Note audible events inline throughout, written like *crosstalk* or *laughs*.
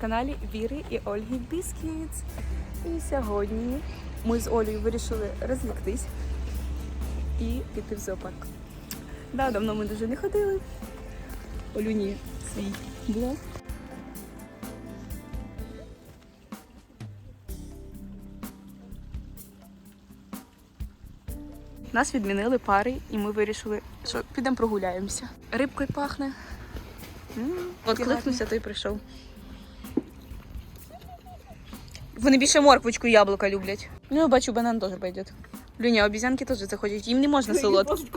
каналі Віри і Ольги Біскітс. І сьогодні ми з Олею вирішили розліктись і піти в зоопарк. Да, давно ми дуже не ходили. Олюні свій блог. Нас відмінили пари, і ми вирішили, що підемо прогуляємося. Рибкою пахне. От кликнувся, той прийшов. Вони більше морквочку і яблука люблять. Ну, я бачу, банан теж пойде. Люня, обізянки теж заходять. Їм не можна солод. *laughs*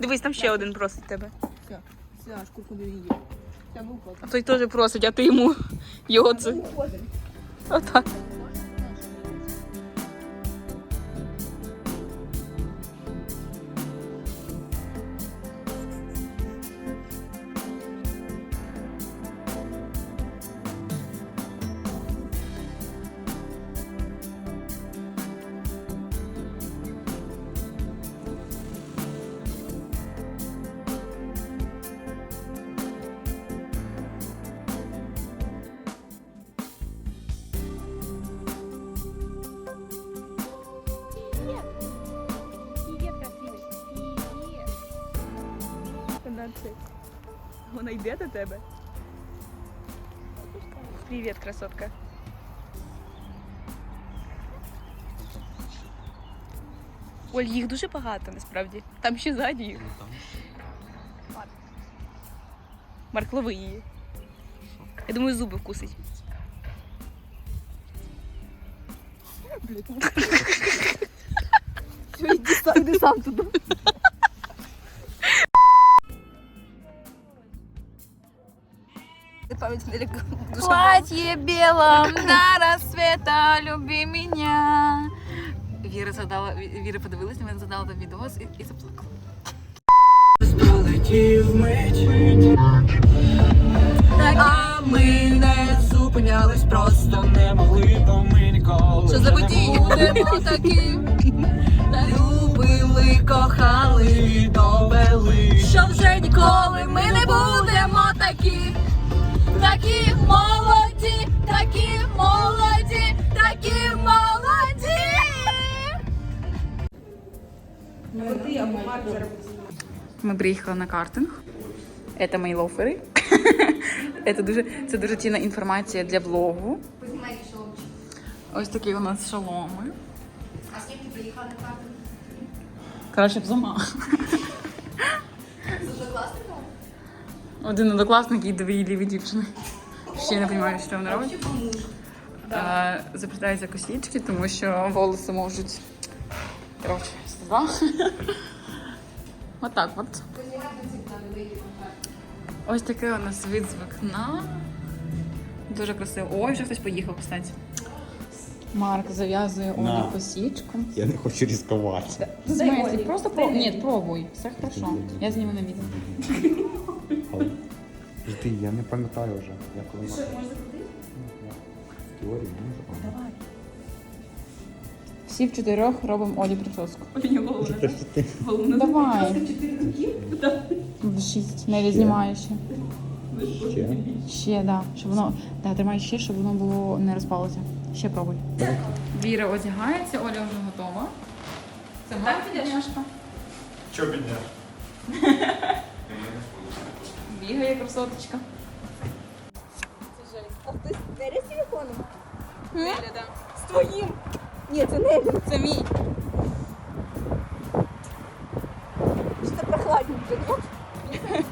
Дивись, там ще один просить тебе. А той теж просить, а ти йому його це. Отак. Вона йде до тебе. Привіт, красотка. Оль, їх дуже багато насправді. Там ще ззаді їх. Марк, лови її. Я думаю, зуби вкусить. Все, йди сам, йди *laughs* сам туди. Платье белом *laughs* до рассвета, люби меня. Віра задала, Віра подивилась на мене, задала там відос і, і заплакала. Мить, а ми не зупинялись, просто не могли, бо ми ніколи Що за не будемо такі. *laughs* Любили, кохали, довели. Що вже ніколи ми не будемо такі, такі молоді, такі молоді, такі молоді. Ми приїхали на картинг. Це мої лофери. *laughs* Це дуже, це дуже цінна інформація для влогу. Ось такі у нас шоломи. А ти приїхала на картинг? Краще б сама. Один однокласник і дві ліві дівчини. Ще не розумію, що вони роблять. Е, Заплітаються косічки, тому що волоси можуть. Коротше, два. *laughs* Отак от. Ось такий у нас вид з вікна. Дуже красиво. Ой, вже хтось поїхав, кстати. Марк зав'язує Олі косічку. Я не хочу ризикувати. Смысле? Просто пробуй. Нет, пробуй. Все хорошо. Я зніму на відео. Але жди, я не пам'ятаю вже. Я коли Що, можна крутити? В теорії можу. Давай. Всі в чотирьох робимо Олі прическу. Та що ти? Давай. В Шість. Нелі знімає ще. Ще? Ще, да. Щоб воно. Да, тримай ще, щоб воно було не розпалося. Ще пробуй. Віра одягається, Оля вже готова. Це моя підняшка. Що підняв? Бігає красоточка. А хтось Нелі з телефоном? Неля, да. З твоїм. Ні, це Нелі. Це мій. Що це прохладненько, ні? *laughs*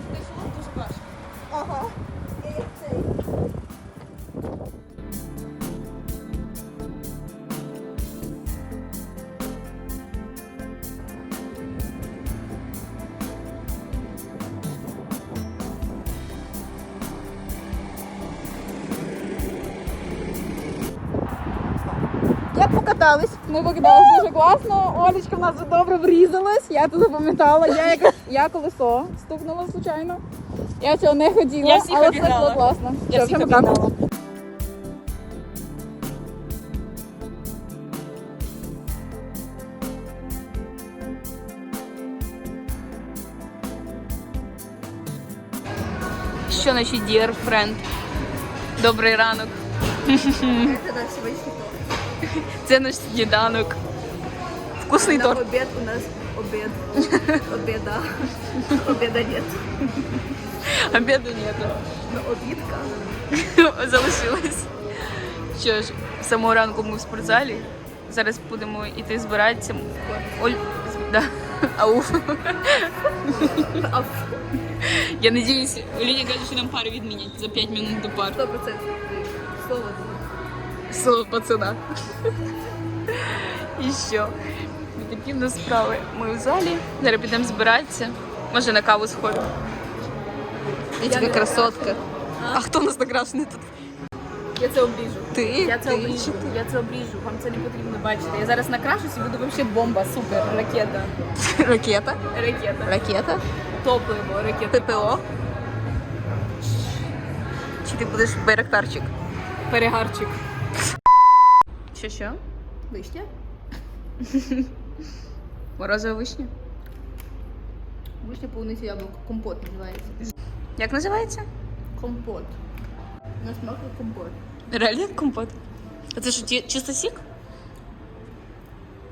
Як? Ми покатались дуже класно. Олечка в нас добре врізалась. Я це запам'ятала. Я якось я колесо стукнула случайно. Я цього не хотіла, Я всіх але це було класно. Я всіх обігнала. Що наші dear friend. Добрий ранок. Це наш сніданок. Вкусний торт. обед у нас обед. Обеда. Обеда нет. Обіду нету. Но обідка. Залишилось. Що ж, з самого ранку ми в спортзалі. Зараз будемо йти збиратися. Оль... з- Да. Ауф. Я надіюсь, Оліня каже, що нам пари відмінять за 5 минут до пар. 100% слово. Слово пацана. І що? Такі в нас справи. Ми в залі. Зараз підемо збиратися. Може на каву сходимо. Я така красотка. А хто у нас накрашений тут? Я це обріжу. Ти? Я це Ти? обріжу. Я це обріжу. Вам це не потрібно бачити. Я зараз накрашусь і буду вообще бомба, супер, ракета. *laughs* Ракета. Ракета. Ракета. Топливо, ракета. ППО. Чи ти будеш байрактарчик? Перегарчик. Що що? Вишня? *laughs* Морозова вишня? Вишня повністю яблуко. Компот називається. Як називається? Компот. На смак як компот. Реально як компот. А це що, ті- чисто сік?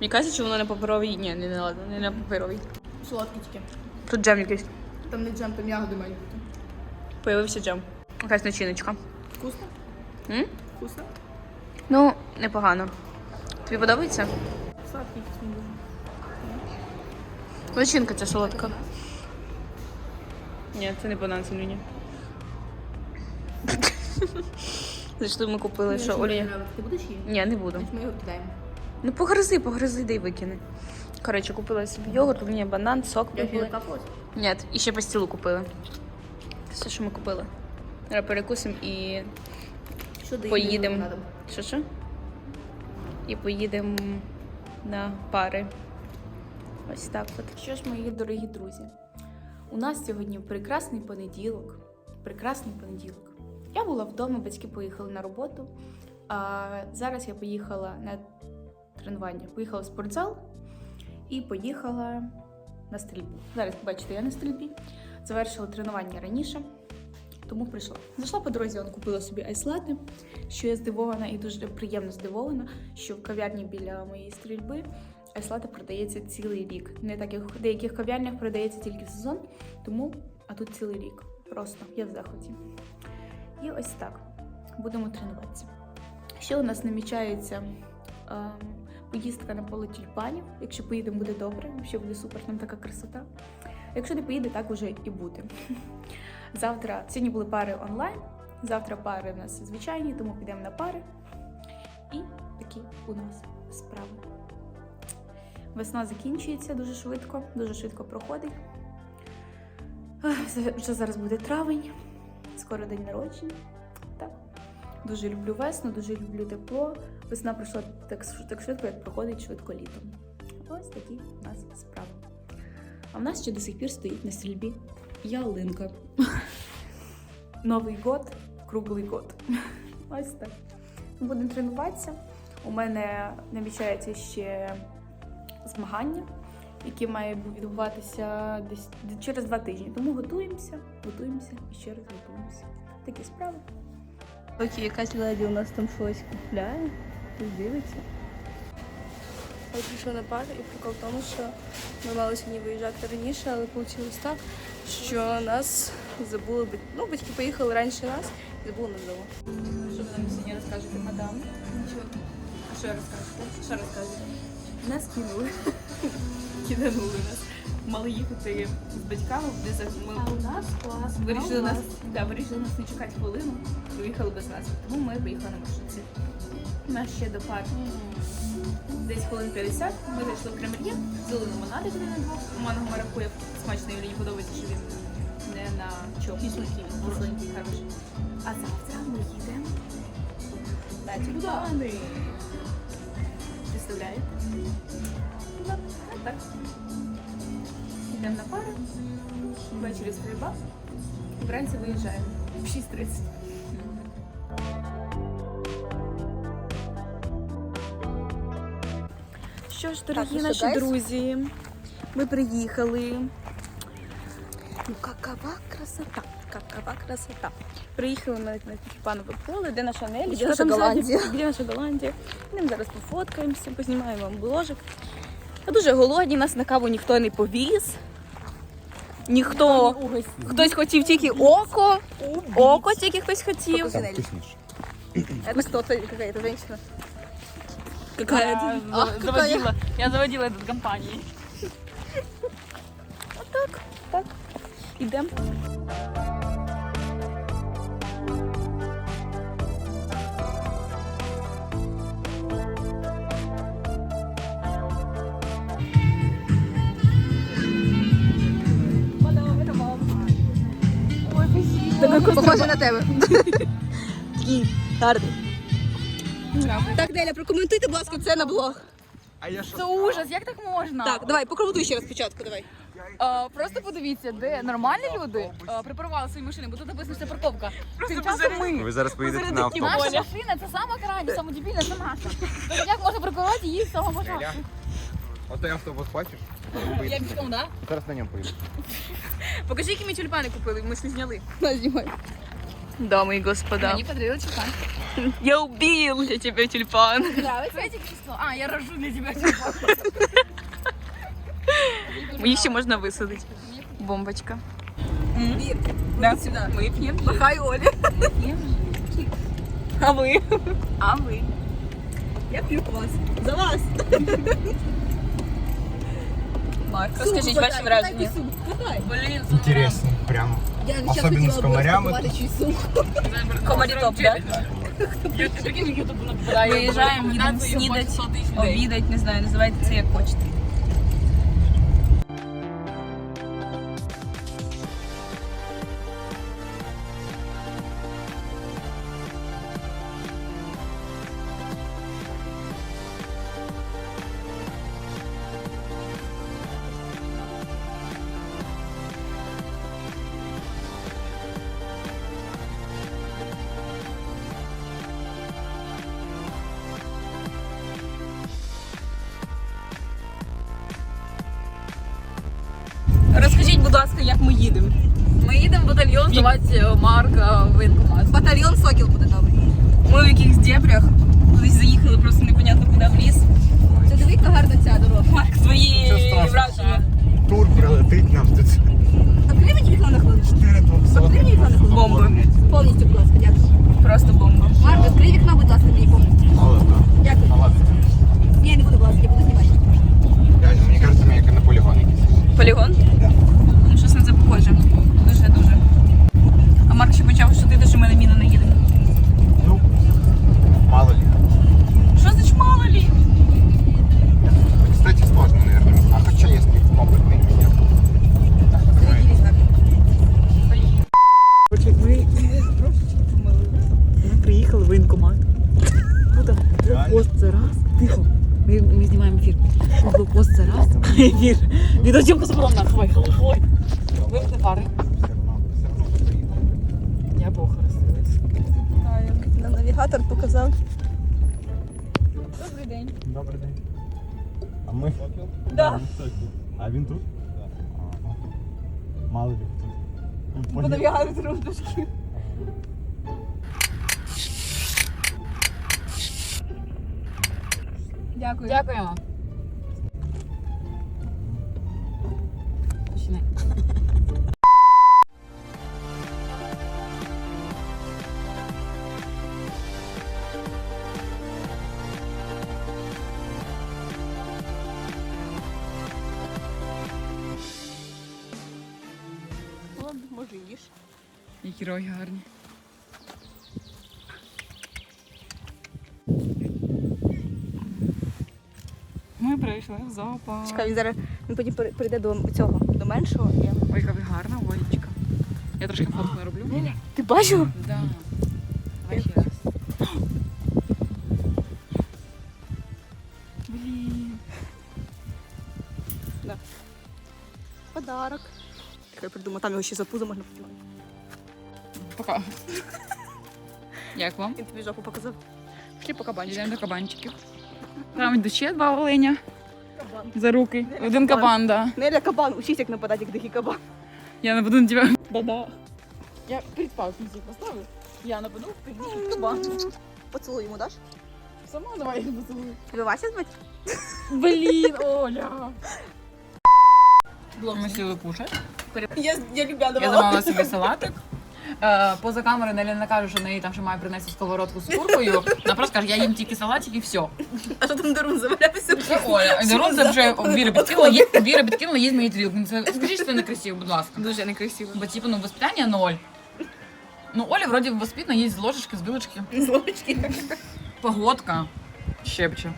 Мені кажуть, що воно на паперовій. Ні, не, не ладно, не на паперовій. Солодкий тільки. Тут джем якийсь. Там не джем, там ягоди мають бути. Появився джем. Якась начиночка. Вкусно? М? Вкусно? Ну, непогано. Тобі подобається? Сладкий дуже. Ця солодка. Ні, це не банан, це мені. *laughs* Зайшли ми купили, що Олі. Ти будеш її? Ні, не буду. Ми його кидаємо. Ну погризи, погризи, дай викини. Коротше, купила собі йогурт, мені банан, сок купили. Ні, і ще пастилу купили. Це все, що ми купили. Перекусимо і Доїдемо поїдемо. Що що? І поїдемо на пари. Ось так от. Що ж, мої дорогі друзі? У нас сьогодні прекрасний понеділок. Прекрасний понеділок. Я була вдома, батьки поїхали на роботу. А зараз я поїхала на тренування. Поїхала в спортзал і поїхала на стрільбу. Зараз бачите, я на стрільбі. Завершила тренування раніше, тому прийшла. Зайшла по дорозі, он купила собі айслати, що я здивована і дуже приємно здивована, що в кав'ярні біля моєї стрільби айслати продається цілий рік. Не так як в деяких кав'ярнях продається тільки в сезон, тому а тут цілий рік. Просто я в захваті. І ось так. Будемо тренуватися. Ще у нас намічається ем, поїздка на поле тюльпанів. Якщо поїдемо, буде добре, ще буде супер, там така красота. Якщо не поїде, так уже і буде. Завтра сьогодні були пари онлайн. Завтра пари у нас звичайні, тому підемо на пари. І такі у нас справи. Весна закінчується дуже швидко, дуже швидко проходить. Вже зараз буде травень, скоро день народження. Так. Дуже люблю весну, дуже люблю тепло. Весна пройшла так, так швидко, як проходить швидко літом. Ось такі у нас справи. А в нас ще до сих пір стоїть на стрільбі ялинка. Новий год, круглий год. *laughs* Ось так. Будемо тренуватися. У мене намічається ще змагання, які має відбуватися десь через два тижні. Тому готуємося, готуємося і ще раз готуємося. Такі справи. Окей, якась леді у нас там щось купляє, хтось дивиться. Я прийшла на пару і прикол в тому, що ми мали сьогодні виїжджати раніше, але вийшло так, що нас забули Ну, батьки поїхали раніше нас і забули нас вдома. Що ви нам сьогодні розкажете, мадам? Нічого. А що розкажете? Що розкажете? Нас кинули. Киданули нас. Мали їхати з батьками, де за ми нас клас. вирішили нас, да, вирішили нас не чекати хвилину і виїхали без нас. Тому ми поїхали на маршрутці. У нас ще до парку. Десь хвилин 50. Ми зайшли в Кремльє, взяли лимонади один на двох. Манго маракуя смачний, мені подобається, що він не на чому. Кисленький, кисленький, хороший. А завтра ми їдемо на тюльпани. Представляєте? Так. Йдемо на пару, ввечері стрільба, вранці виїжджаємо в 6.30. Що ж, дорогі що, наші друзі, ми приїхали. Ну, какова красота, какова красота. Приїхали ми на тюльпанове поле, де наша Нелі, Де наша Голландія? Де наша Голландія. Ми зараз пофоткаємося, познімаємо вам бложик. Ми дуже голодні, нас на каву ніхто не повіз. Ніхто. Хтось хотів тільки око. Око тільки хтось хотів. Там вкусніше. Это кто-то, какая-то женщина. Какая-то. Ах, какая. заводила, я заводила этот компании. Ідемо. Похоже на тебе. Гарний. Так, Неля, прокоментуйте, будь ласка, це на блог. Це ужас, як так можна? Так, давай, прокоментуй ще раз спочатку, давай. А, просто подивіться, де нормальні люди а, припаркували свої машини, бо тут написано, що це парковка. Тим часом ми. Ви зараз поїдете на автобус. Наша машина це сама крайня, сама дебільна, це наша. Тобто як можна прикувати її з самого початку? От той автобус бачиш? Я пішком, да? Зараз на ньому поїду. Покажи, які ми тюльпани купили, ми ж не зняли. На, знімай. Дамы и господа. Мені подарили чекан. Я убил для тебя тюльпан. Нравится? Я тільки що сказала. А, я рожу для тебе. Их еще можно высадить. Бомбочка. Да. Сюда. Мы пьем. Махай Олі. А вы? А вы? Я п'ю вас. За вас. Марк, расскажите ваши вражения. Блін, Інтересно, прямо. Я сейчас Особенно хотіла з бы комарями. розпакувати чий сумку. Комари топ, да? Виїжджаємо, Виїжджаємо, їдемо снідать, обідать, не знаю, називайте це як хочете. Ласка, як ми їдемо. Ми їдемо в батальйон здавати Марка в воєнкомат. Батальйон Сокіл буде добре. Ми в якихось дебрях. Кудись заїхали, просто непонятно куди в ліс. Це диви, яка гарна ця дорога. Марк, страшно? враження. Тур прилетить нам тут. Відкрий мені вікно на хвилинку. 4 Відкрий мені вікно на хвилинку. Бомби. Повністю, будь ласка, дякую. Просто бомба. Марк, відкрий вікно, будь ласка, мені повністю. Ладно. Дякую. Ладно. Ні, не буду, будь ласка, я буду знімати. Реально, мені кажется, ми як на полігон якийсь. Полігон? Ну, день. Добрий день. А ми? Да. А він тут? Ага. Мало він тут. По навігатору трошки. Дякую. Дякуємо. Може їж. Які роги гарні. Ми прийшли в зоопарк. Чекай, він зараз він потім прийде до цього, до меншого. Я... Ой, яка ви гарна водичка. Я трошки фотку не роблю. Ти бачив? Да. Придумав, там його ще за пузо можна потягнути. Пока. Як вам? Він тобі жопу показав. Пішли по кабанчику. Йдемо до кабанчиків. Там йдуть ще два оленя Кабан. за руки. Один кабан, да. Неля кабан, учись як нападати, як дикий кабан. Я не буду на тебе. Да-да. Я музик поставлю. Я нападу, будеш туба. Поцілуй йому, даш? Сама давай я поцілую. Тебе Вася звати? Блін, Оля. Ми сіли кушать. Я, я любя Я замовила собі салатик. Е, Поза камерою Неліна каже, що в неї там ще має принести сковородку з куркою. Вона просто каже, я їм тільки салатик і все. А що там Дарун завалявся? Оля. Дорон це вже Віра підкинула, є- Віра підкинула, їсть мої тарілки. Ну, Це, скажіть, що це некрасиво, будь ласка. Дуже некрасиво. Бо типу, ну, воспитання ноль. Ну, Оля вроді воспитана, їсть з ложечки, з вилочки. З ложечки. Погодка щепче.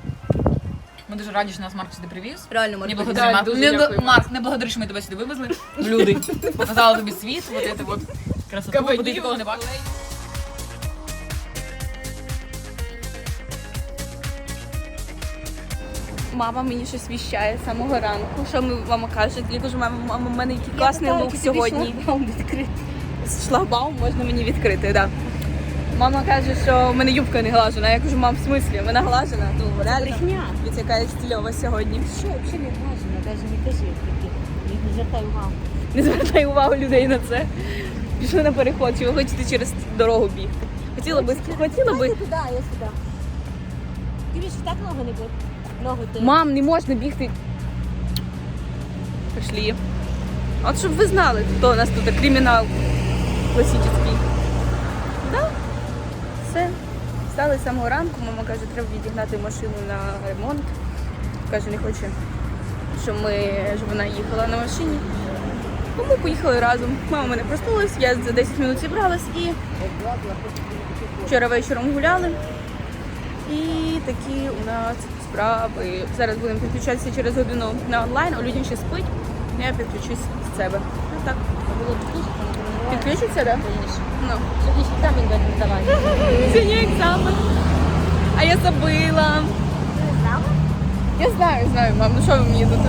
Ми дуже раді, що нас Марк сюди привіз. Реально, Не Марко. благодари, Марк. дуже Не, дякую, Марк, не благодари, що ми тебе сюди вивезли. Люди. Показали тобі світ, от це от красоту, Кабанів. нікого не бачив. Мама мені щось віщає з самого ранку. Що ми мама каже? Я кажу, мама, мама, в мене який класний лук сьогодні. Шлагбаум можна мені відкрити, так. Да. Мама каже, що в мене юбка не глажена. Я кажу, мам, в смислі? Вона глажена. Ну, реально. Від яка стильова сьогодні. Що взагалі не важно, навіть не кажи. Не звертай увагу. Не звертай увагу людей на це. Пішли на переход, чи ви хочете через дорогу бігти? Хотіла би, хотіла би. Туди, я сюди. Ти більше так ногу не? Ногу ти. Мам, не можна бігти. Пішли. От щоб ви знали, хто у нас тут кримінал класичний. Все. Встали з самого ранку, мама каже, треба відігнати машину на ремонт. Каже, не хоче, щоб, ми, щоб вона їхала на машині. Ну, ми поїхали разом. Мама мене проснулась, я за 10 минут зібралась і вчора вечором гуляли. І такі у нас справи. Зараз будемо підключатися через годину на онлайн, а людям ще спить. Я підключусь з себе. Ну так. Було б дуже, коли Підключиться, так? Ну. Сьогодні ж екзамен будемо здавати. Сьогодні екзамен. *laughs* А я забила. Я знаю, знаю, мам, ну що ви мені тут?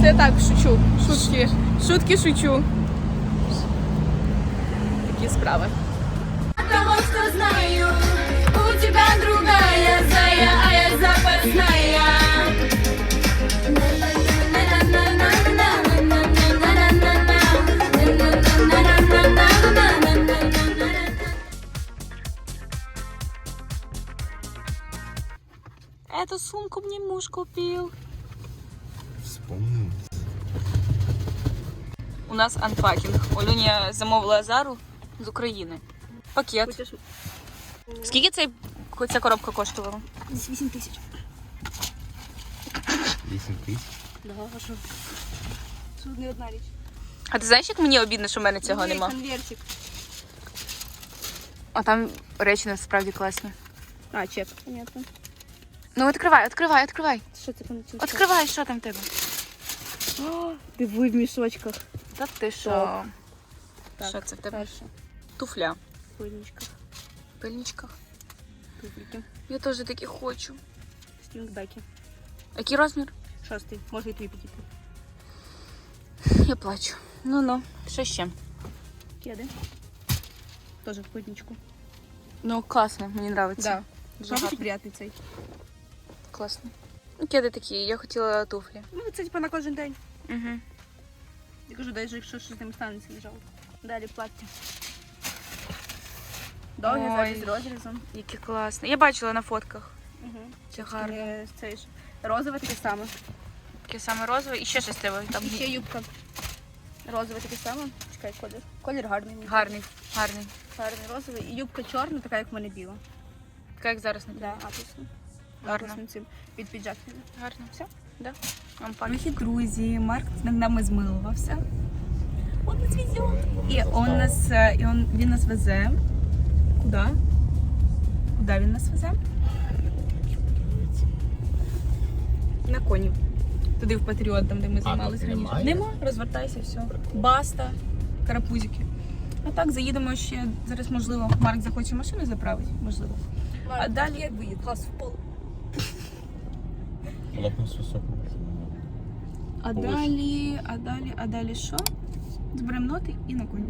Це я так шучу. Шутки. Шутки шучу. Такі справи. Того, что знаю, у тебя другая Муж купил. Вспомнив. У нас анпакінг. Олюня замовила Зару з України. Пакет. Скільки цей, ця коробка коштувала? 8 тисяч. 8 тисяч. Да, а що? Тут не одна річ. А ти знаєш, як мені обідно, що в мене цього нема? Конвертик. А там речі насправді класні. А, чек. Понятно. Ну відкривай, відкривай, відкривай. Що це там? Відкривай, що там в тебе? Диви в мішочках. Та ти що? Так, Що це в тебе? Перше. Туфля. В пильничках. В пильничках. Туфліки. Я теж такі хочу. Стінгбеки. Який розмір? Шостий. Може і твій підійти. Я плачу. Ну ну, що ще? Кеди. Тоже в пильничку. Ну класно, мені подобається. Да. Дуже Мабуть, гарно. приятний цей. Класно. Ну, кеди такі, я хотіла туфлі. Ну, це типа на кожен день. Угу. Я кажу, навіть якщо щось з ним станеться, не жалко. Далі плаття. Довгі Ой. з розрізом. Які класні. Я бачила на фотках. Угу. Це гарно. Е, Це ж розове таке саме. Таке саме розове. І ще щось тебе там. І ще юбка. Розове таке саме. Чекай, колір. Колір гарний. мені Гарний, гарний. Гарний розовий. І юбка чорна, така як в мене біла. Така як зараз на Да, тебе. Гарно. Під піджак. Гарно. Все? Да. Мої друзі, Марк над нами змилувався. Он нас везе. І он нас, е, і он, він нас везе. Куди? Куди він нас везе? На коні. Туди в Патріот, там, де ми займалися раніше. Нема, розвертайся, все. Баста, карапузики. А так заїдемо ще. Зараз, можливо, Марк захоче машину заправити, можливо. А далі як виїд? Газ в пол. З високого. А далі, а далі, а далі що? Зберемо ноти і на коні.